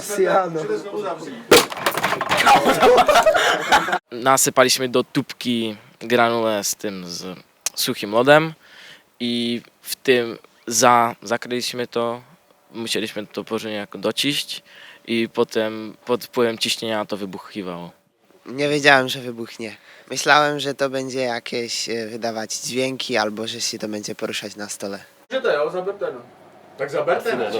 Siano. nasypaliśmy do tubki granule z tym, z suchym lodem i w tym za, zakryliśmy to, musieliśmy to porządnie jako dociść i potem pod wpływem ciśnienia to wybuchiwało. Nie wiedziałem, że wybuchnie. Myślałem, że to będzie jakieś e, wydawać dźwięki albo że się to będzie poruszać na stole. Můžete, jo, zaberte, no. Tak zaberte, ne?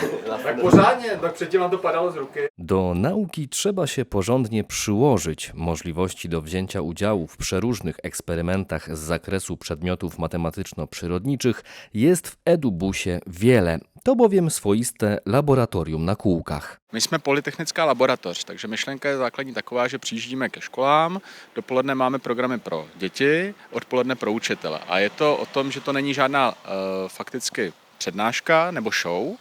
Tak tak to padalo z ruky. Do nauki trzeba się porządnie przyłożyć. Możliwości do wzięcia udziału w przeróżnych eksperymentach z zakresu przedmiotów matematyczno-przyrodniczych jest w EduBusie wiele. To bowiem swoiste laboratorium na kółkach. My jsme polytechnická laboratoř, takže myšlenka je základní taková, že přijíždíme ke školám, dopoledne máme programy pro děti, odpoledne pro učitele. A je to o tom, že to není žádná uh, fakticky přednáška nebo show,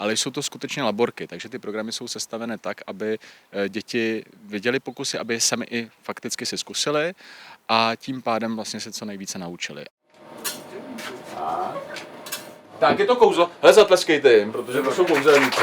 ale jsou to skutečně laborky, takže ty programy jsou sestavené tak, aby eh, děti viděli pokusy, aby je sami i fakticky si zkusili a tím pádem vlastně se co nejvíce naučili. Tak, je to kouzlo. Hele, zatleskejte jim, protože to jsou kouzelníci.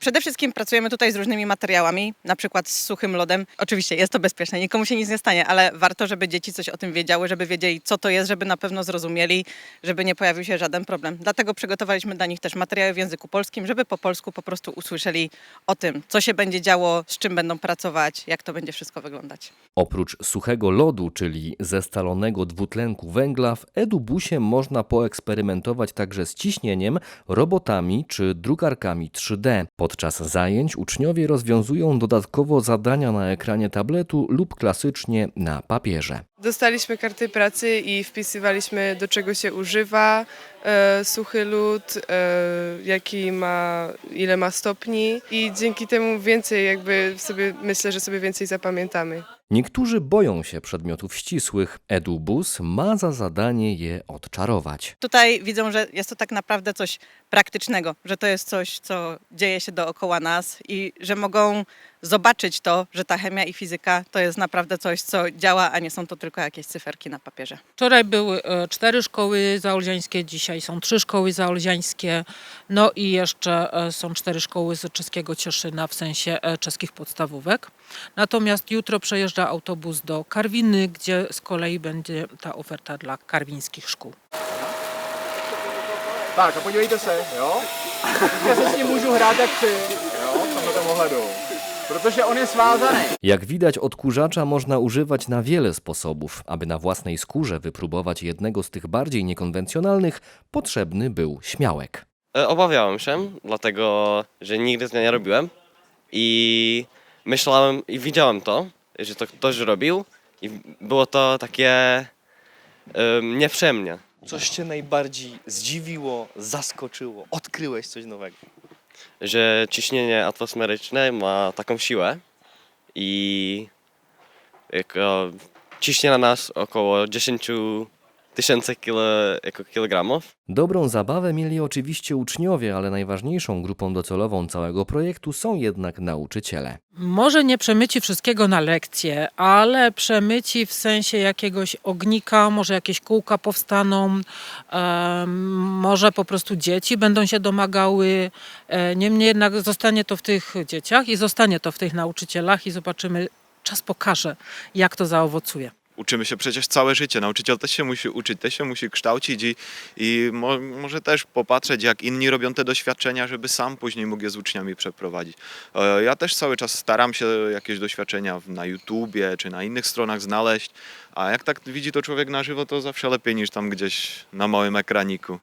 Przede wszystkim pracujemy tutaj z różnymi materiałami, na przykład z suchym lodem. Oczywiście jest to bezpieczne, nikomu się nic nie stanie, ale warto, żeby dzieci coś o tym wiedziały, żeby wiedzieli, co to jest, żeby na pewno zrozumieli, żeby nie pojawił się żaden problem. Dlatego przygotowaliśmy dla nich też materiały w języku polskim, żeby po polsku po prostu usłyszeli o tym, co się będzie działo, z czym będą pracować, jak to będzie wszystko wyglądać. Oprócz suchego lodu, czyli zestalonego dwutlenku węgla, w EduBusie można poeksperymentować także z ciśnieniem, robotami czy drukarkami 3D. Podczas zajęć uczniowie rozwiązują dodatkowo zadania na ekranie tabletu lub klasycznie na papierze. Dostaliśmy karty pracy i wpisywaliśmy do czego się używa, e, suchy lód, e, jaki ma, ile ma stopni i dzięki temu więcej jakby sobie, myślę, że sobie więcej zapamiętamy. Niektórzy boją się przedmiotów ścisłych. EduBus ma za zadanie je odczarować. Tutaj widzą, że jest to tak naprawdę coś praktycznego, że to jest coś, co dzieje się dookoła nas i że mogą zobaczyć to, że ta chemia i fizyka to jest naprawdę coś, co działa, a nie są to tylko jakieś cyferki na papierze. Wczoraj były e, cztery szkoły zaolziańskie, dzisiaj są trzy szkoły zaolziańskie, no i jeszcze e, są cztery szkoły z czeskiego Cieszyna, w sensie e, czeskich podstawówek. Natomiast jutro przejeżdża autobus do Karwiny, gdzie z kolei będzie ta oferta dla karwińskich szkół. Tak, a podívejte se, jo? Já se s tím můžu hrát jak chci, jo, v tomhle ohledu. Protože on je svázaný. Jak widać, odkurzacza można używać na wiele sposobów. Aby na własnej skórze wypróbować jednego z tych bardziej niekonwencjonalnych, potrzebny był śmiałek. E, Obawiałem się, dlatego że nigdy tego nie robiłem i myślałem i widziałem to, że to ktoś robił i było to takie um, nieprzyjemnie. Coś cię najbardziej zdziwiło, zaskoczyło, odkryłeś coś nowego? Że ciśnienie atmosferyczne ma taką siłę i jako ciśnie na nas około 10 tysięcy kilo, jako kilogramów. Dobrą zabawę mieli oczywiście uczniowie, ale najważniejszą grupą docelową całego projektu są jednak nauczyciele. Może nie przemyci wszystkiego na lekcję, ale przemyci w sensie jakiegoś ognika, może jakieś kółka powstaną, em, może po prostu dzieci będą się domagały. E, Niemniej jednak zostanie to w tych dzieciach i zostanie to w tych nauczycielach i zobaczymy, czas pokaże, jak to zaowocuje. Uczymy się przecież całe życie. Nauczyciel też się musi uczyć, też się musi kształcić i, i mo, może też popatrzeć, jak inni robią te doświadczenia, żeby sam później mógł je z uczniami przeprowadzić. E, Ja też cały czas staram się jakieś doświadczenia na YouTubie czy na innych stronach znaleźć, a jak tak widzi to człowiek na żywo, to zawsze lepiej niż tam gdzieś na małym ekraniku.